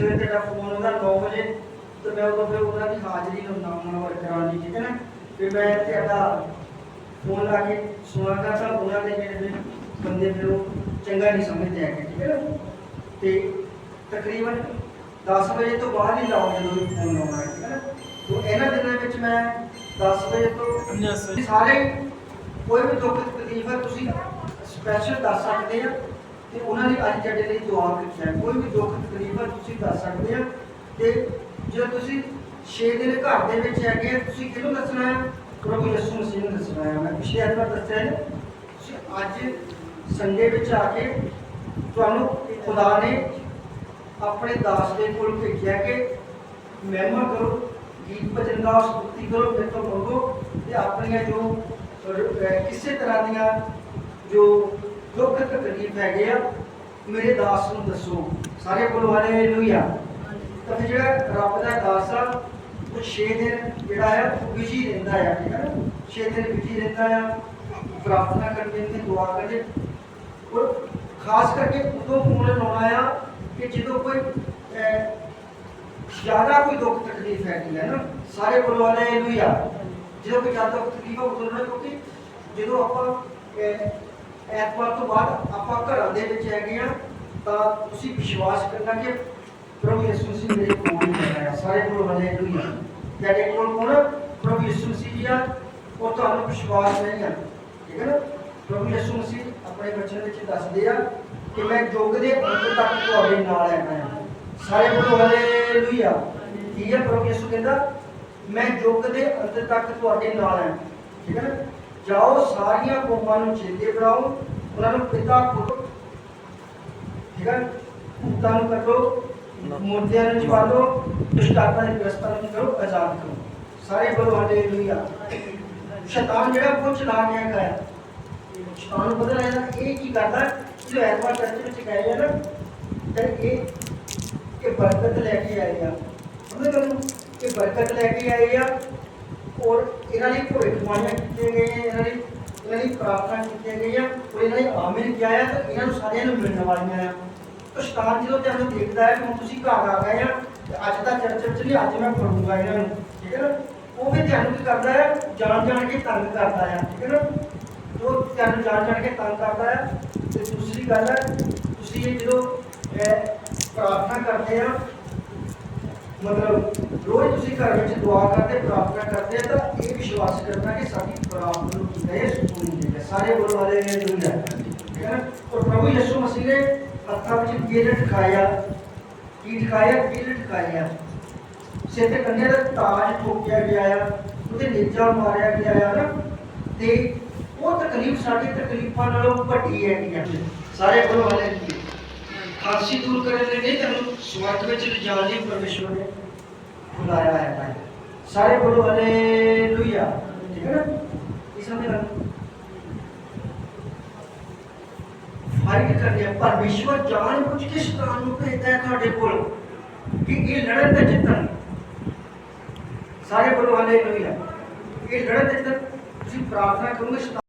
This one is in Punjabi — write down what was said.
ਵੇਲੇ ਤੇਰਾ ਫੋਨ ਆਉਂਦਾ 9 ਵਜੇ ਤੇ ਮੈਂ ਉਦੋਂ ਫਿਰ ਉਹਨਾਂ ਦੀ ਹਾਜ਼ਰੀ ਨੂੰ ਨਾਮ ਵਰਕਰਾਂ ਦੀ ਠੀਕ ਹੈ ਨਾ? ਫਿਰ ਮੈਂ ਤੁਹਾਡਾ ਫੋਨ ਲਾ ਕੇ ਸੁਣਾ ਕਰਦਾ ਉਹਨਾਂ ਦੇ ਜਿਹੜੇ ਬੰਦੇ ਫਿਰ ਉਹ ਚੰਗਾ ਨਹੀਂ ਸਮਝਦੇ ਹੈਗੇ ਠੀਕ ਹੈ ਨਾ? ਤੇ ਤਕਰੀਬਨ 10 ਵਜੇ ਤੋਂ ਬਾਅਦ ਹੀ ਲਾਓ ਜਦੋਂ ਵੀ ਫੋਨ ਆਉਣਾ ਹੈ ਠੀਕ ਹੈ ਨਾ? ਤੋਂ ਇਹਨਾਂ ਦਿਨਾਂ ਵਿੱਚ ਮੈਂ 10 ਵਜੇ ਤੋਂ ਸਾਰੇ ਕੋਈ ਵੀ ਦੁੱਖ ਤਕਲੀਫ ਹੈ ਤੁਸੀਂ ਸਪੈਸ਼ਲ ਦੱਸ ਸਕਦੇ ਆ। ਤੇ ਉਹਨਾਂ ਨੇ ਅੱਜ ਸਾਡੇ ਲਈ ਦੁਆ ਕੀਤੀ ਹੈ। ਕੋਈ ਵੀ ਦੁੱਖ ਤਕਲੀਫ ਹੈ ਤੁਸੀਂ ਦੱਸ ਸਕਦੇ ਆ ਤੇ ਜਦੋਂ ਤੁਸੀਂ 6 ਦਿਨ ਘਰ ਦੇ ਵਿੱਚ ਹੈਗੇ ਆ, ਤੁਸੀਂ ਕਿਹਨੂੰ ਦੱਸਣਾ ਹੈ? ਪ੍ਰਭੂ ਯਿਸੂ ਮਸੀਹ ਨੂੰ ਦੱਸਣਾ ਹੈ। ਮੈਂ ਪਿਛਲੇ ਐਤਵਾਰ ਦੱਸਿਆ ਹੈ ਤੁਸੀਂ ਅੱਜ ਸੰਡੇ ਵਿੱਚ ਆ ਕੇ ਤੁਹਾਨੂੰ ਖੁਦਾ ਨੇ ਆਪਣੇ ਦਾਸ ਦੇ ਕੋਲ ਭੇਜਿਆ ਕਿ ਮਹਿਮਾ ਕਰੋ ਗੀਤ ਭਜਨ ਦਾ ਸਤੁਤੀ ਕਰੋ ਮੇਰੇ ਤੋਂ ਮੰਗੋ ਤੇ ਆਪਣੀਆਂ ਜੋ ਕਿਸੇ ਤਰ੍ਹਾਂ ਦੀਆਂ ਜੋ ਦੁੱਖ ਤਕਲੀਫ ਹੈਗੇ ਆ, ਮੇਰੇ ਦਾਸ ਨੂੰ ਦੱਸੋ। ਸਾਰੇ ਬੋਲੋ ਹਾਲੇਲੂਇਆ ਤਾਂ ਫਿਰ ਜਿਹੜਾ ਰੱਬ ਦਾ ਦਾਸ ਆ, ਉਹ 6 ਦਿਨ ਜਿਹੜਾ ਹੈ ਉਹ ਬਿਜ਼ੀ ਰਹਿੰਦਾ ਹੈ ਠੀਕ ਹੈ ਨਾ? 6 ਦਿਨ ਬਿਜ਼ੀ ਰਹਿੰਦਾ ਆ, ਪ੍ਰਾਰਥਨਾ ਕਰਦੇ ਤੇ ਦੁਆ ਕਰਦੇ ਔਰ ਖਾਸ ਕਰਕੇ ਉਦੋਂ ਫੋਨ ਲਾਉਣਾ ਆ ਕਿ ਜਦੋਂ ਕੋਈ ਜ਼ਿਆਦਾ ਕੋਈ ਦੁੱਖ ਤਕਲੀਫ ਹੈਗੀ ਹੈ ਨਾ, ਸਾਰੇ ਵਾਲੇ ਹਾਲੇਲੂਇਆ ਜਦੋਂ ਕੋਈ ਜ਼ਿਆਦਾ ਦੁੱਖ ਤਕਲੀਫ ਆ ਉਦੋਂ ਕਿਉਂਕਿ ਜਦੋਂ ਆਪਾਂ ਐਤਵਾਰ ਤੋਂ ਬਾਅਦ ਆਪਾਂ ਘਰਾਂ ਦੇ ਵਿੱਚ ਹੈਗੇ ਆ, ਤਾਂ ਤੁਸੀਂ ਵਿਸ਼ਵਾਸ ਕਰਨਾ ਕਿ ਪ੍ਰਭੂ ਯਿਸੂ ਮਸੀਹ ਮੇਰੇ ਕੋਲ ਹੈ ਸਾਰੇ ਕੋਲ ਹਾਲੇਲੂਇਆ ਤੁਹਾਡੇ ਕੋਲ ਕੋਣ ਪ੍ਰਭੂ ਯਿਸੂ ਮਸੀਹ ਜੀ ਆ, ਉਹ ਤੁਹਾਨੂੰ ਵਿਸ਼ਵਾਸ ਨਹੀਂ ਆ। ਠੀਕ ਹੈ ਨਾ? ਪ੍ਰਭੂ ਯਿਸੂ ਮਸੀਹ ਆਪਣੇ ਬਚਨ ਵਿੱਚ ਦੱਸਦੇ ਆ ਕਿ ਮੈਂ ਯੁੱਗ ਦੇ ਅੰਤ ਤੱਕ ਤੁਹਾਡੇ ਨਾਲ ਹੈਗਾ ਆ ਸਾਰੇ ਕੋਲ ਹਾਲੇਲੂਇਆ ਕੀ ਹੈ, ਪ੍ਰਭੂ ਯਿਸੂ ਕਹਿੰਦਾ, ਮੈਂ ਯੁੱਗ ਦੇ ਅੰਤ ਤੱਕ ਤੁਹਾਡੇ ਨਾਲ ਹਾਂ। ਠੀਕ ਹੈ ਨਾ? ਜਾਓ, ਸਾਰੀਆਂ ਕੌਮਾਂ ਨੂੰ ਚੇਤੇ ਬਣਾਓ ਉਹਨਾਂ ਨੂੰ ਪਿਤਾ ਪੁੱਤ ਠੀਕ ਹੈ ਭੂਤਾਂ ਨੂੰ ਕੱਢੋ ਮੁਰਦਿਆਂ ਨੂੰ ਜਵਾਲੋ ਦੁਸ਼ਟਾਤਮਾ ਦੇ ਗ੍ਰਸਤਾਂ ਨੂੰ ਕਰੋ, ਆਜ਼ਾਦ ਕਰੋ। ਸਾਰੇ ਬੋਲੋ ਹਾਲੇਲੂਇਆ ਸ਼ੈਤਾਨ ਜਿਹੜਾ ਉਹ ਚਲਾ ਗਿਆ ਹੈ ਸ਼ੈਤਾਨ ਨੂੰ ਪਤਾ ਲੱਗਦਾ ਇਹ ਕੀ ਕਰਦਾ ਜੋ ਐਤਵਾਰ ਚਰਚ ਵਿੱਚ ਗਏ ਆ ਨਾ, ਤੇ ਇਹ ਇਹ ਬਰਕਤ ਲੈ ਕੇ ਆਏ ਆ। ਉਹਨੇ ਤੁਹਾਨੂੰ ਇਹ ਬਰਕਤ ਲੈ ਕੇ ਆਏ ਆ ਔਰ ਇਹਨਾਂ ਲਈ ਭਵਿੱਖਬਾਣੀਆਂ ਕੀਤੀਆਂ ਗਈਆਂ ਇਹਨਾਂ ਲਈ ਇਹਨਾਂ ਲਈ ਪ੍ਰਾਰਥਨਾ ਕੀਤੀਆਂ ਗਈਆਂ ਔਰ ਇਹਨਾਂ ਲਈ ਆਮਿਨ ਕਿਹਾ ਆ ਤਾਂ ਇਹਨਾਂ ਨੂੰ ਸਾਰਿਆਂ ਨੂੰ ਮਿਲਣ ਵਾਲੀਆਂ ਆ। ਤਾਂ ਸ਼ੈਤਾਨ ਜਦੋਂ ਤੁਹਾਨੂੰ ਦੇਖਦਾ ਹੈ ਕਿ ਹੁਣ ਤੁਸੀਂ ਘਰ ਆ ਗਏ ਆ ਅੱਜ ਦਾ ਚਰਚ ਵਿੱਚ ਵੀ ਅੱਜ ਮੈਂ ਫੜੂੰਗਾ ਇਹਨਾਂ ਨੂੰ, ਠੀਕ ਹੈ ਨਾ? ਉਹ ਵੀ ਤੁਹਾਨੂੰ ਕੀ ਕਰਦਾ ਹੈ ਜਾਣ ਜਾਣ ਕੇ ਤੰਗ ਕਰਦਾ ਹੈ ਠੀਕ ਹੈ ਨਾ? ਉਹ ਤੁਹਾਨੂੰ ਜਾਣ ਜਾਣ ਕੇ ਤੰਗ ਕਰਦਾ ਹੈ ਤੇ ਦੂਸਰੀ ਗੱਲ ਹੈ ਤੁਸੀਂ ਇਹ ਜਦੋਂ ਪ੍ਰਾਰਥਨਾ ਕਰਦੇ ਆ ਮਤਲਬ ਰੋਜ਼ ਤੁਸੀਂ ਘਰ ਵਿੱਚ ਦੁਆ ਕਰਦੇ, ਪ੍ਰਾਰਥਨਾ ਕਰਦੇ ਤਾਂ ਇਹ ਵਿਸ਼ਵਾਸ ਕਰਨਾ ਕਿ ਸਾਡੀ ਪ੍ਰਾਰਥਨਾ ਨੂੰ ਕੀ ਹੈ ਸੁਣੀ ਹੈ, ਸਾਰੇ ਬੋਲ ਵਾਲੇ ਨੇ ਦੁਨੀਆ ਠੀਕ ਹੈ ਔਰ ਪ੍ਰਭੂ ਯਿਸੂ ਮਸੀਹ ਨੇ ਹੱਥਾਂ ਵਿੱਚ ਕੀਲ ਠਾਇਆ ਕੀ ਠਾਇਆ ਕੀਲ ਠਾਇਆ ਸਿਰ ਤੇ ਕੰਨੇ ਦਾ ਤਾਜ ਠੋਕਿਆ ਗਿਆ ਆ, ਉਹਦੇ ਨੇਜਾ ਮਾਰਿਆ ਗਿਆ ਆ ਨਾ। ਤੇ ਉਹ ਤਕਲੀਫ ਸਾਡੀ ਤਕਲੀਫਾਂ ਨਾਲੋਂ ਵੱਡੀ ਹੈਗੀ ਆ। ਸਾਰੇ ਬੋਲ ਵਾਲੇ ਨੇ ਖਾਸੀ ਦੂਰ ਕਰਨ ਲਈ ਨਹੀਂ ਤੁਹਾਨੂੰ ਸਵਰਗ ਵਿੱਚ ਲਿਜਾਣ ਲਈ ਪਰਮੇਸ਼ਵਰ ਨੇ ਬੁਲਾਇਆ ਹੈ ਭਾਈ। ਸਾਰੇ ਬੋਲੋ ਹਾਲੇਲੂਇਆ ਠੀਕ ਹੈ ਨਾ? ਇਸ ਸਮੇਂ ਨਾਲ ਫਾਈਟ ਕਰਨੀ ਹੈ ਪਰਮੇਸ਼ਵਰ ਜਾਣ ਬੁੱਝ ਕੇ ਸ਼ੈਤਾਨ ਨੂੰ ਭੇਜਦਾ ਹੈ ਤੁਹਾਡੇ ਕੋਲ ਕਿ ਇਹ ਲੜਨ ਤੇ ਜਿੱਤਣ ਸਾਰੇ ਬੋਲੋ ਹਾਲੇਲੂਇਆ ਇਹ ਲੜਨ ਤੇ ਜਿੱਤਣ ਤੁਸੀਂ ਪ੍ਰਾਰਥਨਾ ਕਰੋਗੇ